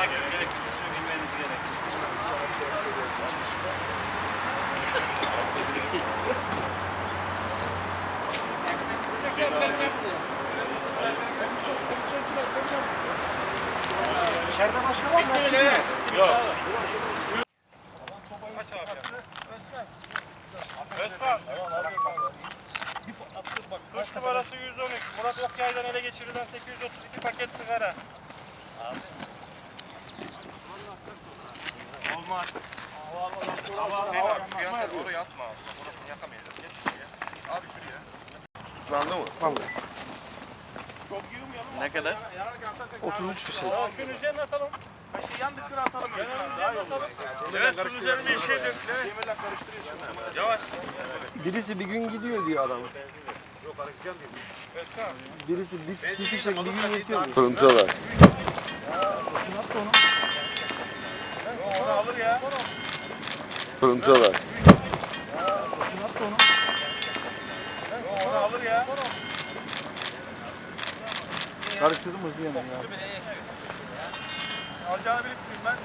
yola göre gerektiğini bilmeniz gerekir. İçeride başka var mı? Yok. Kaç abi? Özkan. Özkan. Suç numarası 112. Murat Okyay'dan ele geçirilen 832 paket sigara. Olmaz. Abi şu yan tarafa oraya atma Orasını yakamayacağız. Geç şuraya. Abi şuraya. Tutuklandı mı? Vallahi. Çok yığmayalım. Ne kadar? 33 bir şey. Şunun üzerine atalım. Şey yandık sıra atalım. Yanının üzerine atalım. Evet şunun üzerine bir şey dök. Demirle karıştırıyorsun. Yavaş. Birisi bir gün gidiyor diyor adam. Birisi bir, bir fişek bir gün yetiyor diyor. Pırıntılar. Onu alır ya. Alır ya. Karıştırdım hızlı yanım ya. Alacağını bilip ben.